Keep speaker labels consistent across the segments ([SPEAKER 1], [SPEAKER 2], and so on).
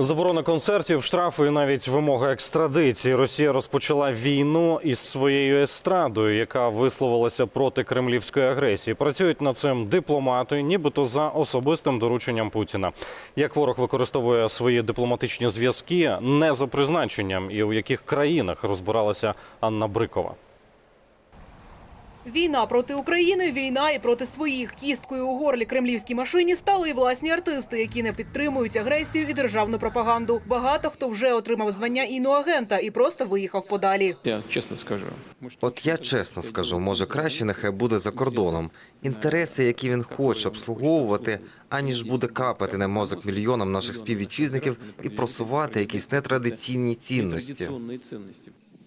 [SPEAKER 1] Заборона концертів, штрафи і навіть вимога екстрадиції. Росія розпочала війну із своєю естрадою, яка висловилася проти кремлівської агресії. Працюють над цим дипломати, нібито за особистим дорученням Путіна. Як ворог використовує свої дипломатичні зв'язки не за призначенням, і у яких країнах розбиралася Анна Брикова.
[SPEAKER 2] Війна проти України, війна і проти своїх. Кісткою у горлі кремлівській машині стали і власні артисти, які не підтримують агресію і державну пропаганду. Багато хто вже отримав звання іноагента і просто виїхав подалі.
[SPEAKER 3] Я чесно скажу.
[SPEAKER 4] От я чесно скажу, може краще нехай буде за кордоном. Інтереси, які він хоче обслуговувати, аніж буде капати на мозок мільйонам наших співвітчизників і просувати якісь нетрадиційні цінності.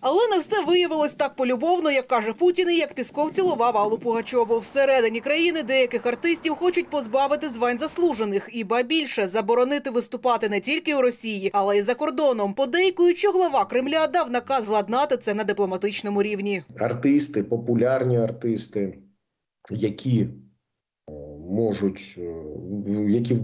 [SPEAKER 2] Але не все виявилось так полюбовно, як каже Путін, і як Пісков цілував Аллу Пугачову. Всередині країни деяких артистів хочуть позбавити звань заслужених і ба більше заборонити виступати не тільки у Росії, але й за кордоном. Подейкують, що глава Кремля дав наказ владнати це на дипломатичному рівні.
[SPEAKER 5] артисти, популярні артисти, які е, можуть, е, які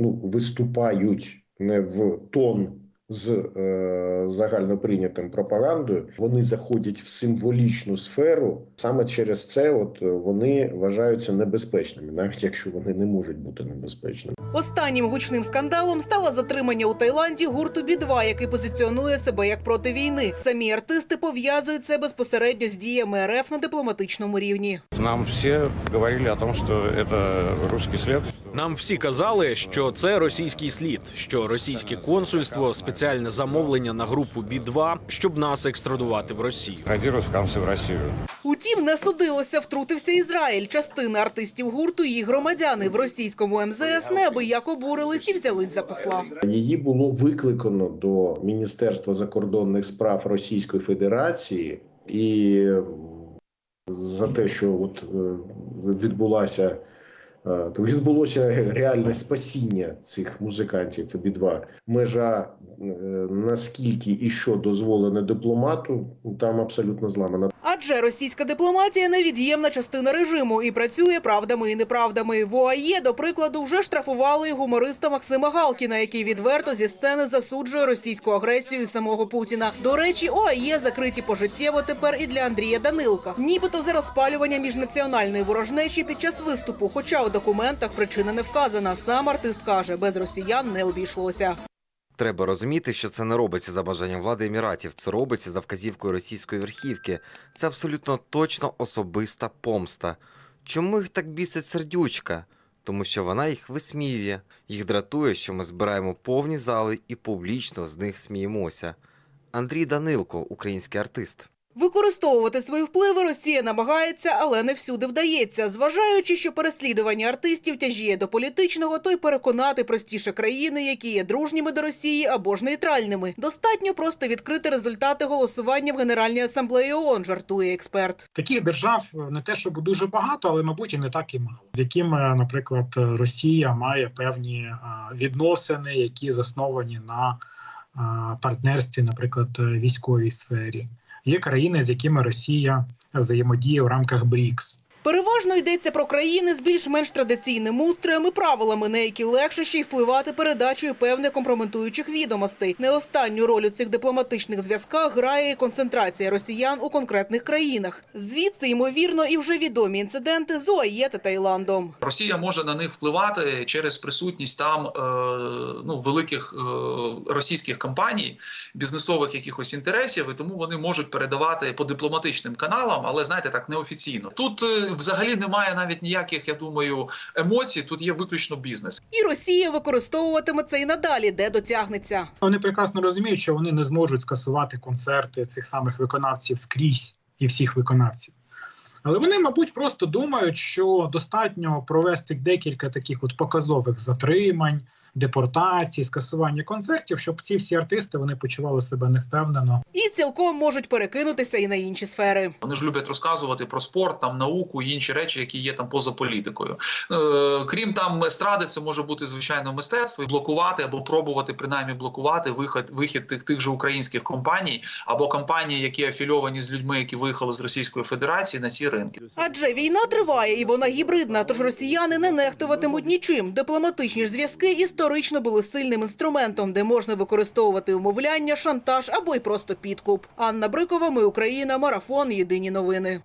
[SPEAKER 5] ну, виступають не в тон з е, загальноприйнятим пропагандою, вони заходять в символічну сферу. Саме через це от е, вони вважаються небезпечними, навіть якщо вони не можуть бути небезпечними.
[SPEAKER 2] Останнім гучним скандалом стало затримання у Таїланді гурту «Би-2», який позиціонує себе як проти війни. Самі артисти пов'язують це безпосередньо з діями РФ на дипломатичному рівні.
[SPEAKER 6] Нам все говорили о том, что это русский след.
[SPEAKER 7] Нам всі казали, що це російський слід, що російське консульство спеціальне замовлення на групу Бі 2 щоб нас екстрадувати в Росію.
[SPEAKER 6] Кодируют в Россию.
[SPEAKER 2] Утім, не судилося, втрутився Ізраїль. Частина артистів гурту і громадяни в російському МЗС неабияк обурились і взялись за посла.
[SPEAKER 5] Її було викликано до Міністерства закордонних справ Російської Федерації і за те, що от е, відбулася то відбулося реальне спасіння цих музикантів обидва. Межа е, наскільки і що дозволено дипломату, там абсолютно зламана.
[SPEAKER 2] Адже російська дипломатія невід'ємна частина режиму і працює правдами і неправдами. В ОАЄ, до прикладу, вже штрафували гумориста Максима Галкіна, який відверто зі сцени засуджує російську агресію самого Путіна. До речі, ОАЄ закриті пожиттєво тепер і для Андрія Данилка, нібито за розпалювання міжнаціональної ворожнечі під час виступу. Хоча документах причина не вказана. Сам артист каже, без росіян не обійшлося.
[SPEAKER 4] Треба розуміти, що це не робиться за бажанням влади еміратів. Це робиться за вказівкою російської верхівки. Це абсолютно точно особиста помста. Чому їх так бісить сердючка? Тому що вона їх висміює. Їх дратує, що ми збираємо повні зали і публічно з них сміємося. Андрій Данилко, український артист.
[SPEAKER 2] Використовувати свої впливи Росія намагається, але не всюди вдається. Зважаючи, що переслідування артистів тяжіє до політичного, то й переконати простіше країни, які є дружніми до Росії або ж нейтральними. Достатньо просто відкрити результати голосування в Генеральній асамблеї ООН, жартує експерт.
[SPEAKER 8] Таких держав е, не те, щоб дуже багато, але мабуть і не так і мало, з якими, наприклад, Росія має певні е, відносини, які засновані на е, партнерстві, наприклад, е, військовій сфері. Є країни, з якими Росія взаємодіє в рамках БРІКС.
[SPEAKER 2] Переважно йдеться про країни з більш-менш традиційним устроєм і правилами, на які легше ще й впливати передачею певних компрометуючих відомостей. Не останню роль у цих дипломатичних зв'язках грає і концентрація росіян у конкретних країнах. Звідси ймовірно і вже відомі інциденти з ОАЄ та Таїландом.
[SPEAKER 9] Росія може на них впливати через присутність там е, ну великих е, російських компаній, бізнесових якихось інтересів, і тому вони можуть передавати по дипломатичним каналам, але знаєте, так неофіційно. Тут взагалі немає навіть ніяких, я думаю, емоцій. Тут є виключно бізнес.
[SPEAKER 2] І Росія використовуватиме це і надалі, де дотягнеться.
[SPEAKER 8] Вони прекрасно розуміють, що вони не зможуть скасувати концерти цих самих виконавців скрізь і всіх виконавців. Але вони, мабуть, просто думають, що достатньо провести декілька таких от показових затримань, депортацій, скасування концертів, щоб ці всі артисти вони почували себе невпевнено.
[SPEAKER 2] І цілком можуть перекинутися і на інші сфери.
[SPEAKER 9] Вони ж люблять розказувати про спорт, там науку і інші речі, які є там поза політикою. Е, крім там естради, це може бути звичайно мистецтво і блокувати або пробувати принаймні блокувати вихід вихід тих тих же українських компаній або компаній, які афільовані з людьми, які виїхали з Російської Федерації на ці ринки.
[SPEAKER 2] Адже війна триває і вона гібридна, тож росіяни не нехтуватимуть нічим. Дипломатичні ж зв'язки історично історично були сильним інструментом, де можна використовувати умовляння, шантаж або й просто підкуп. Анна Брикова, ми Україна, марафон. Єдині новини.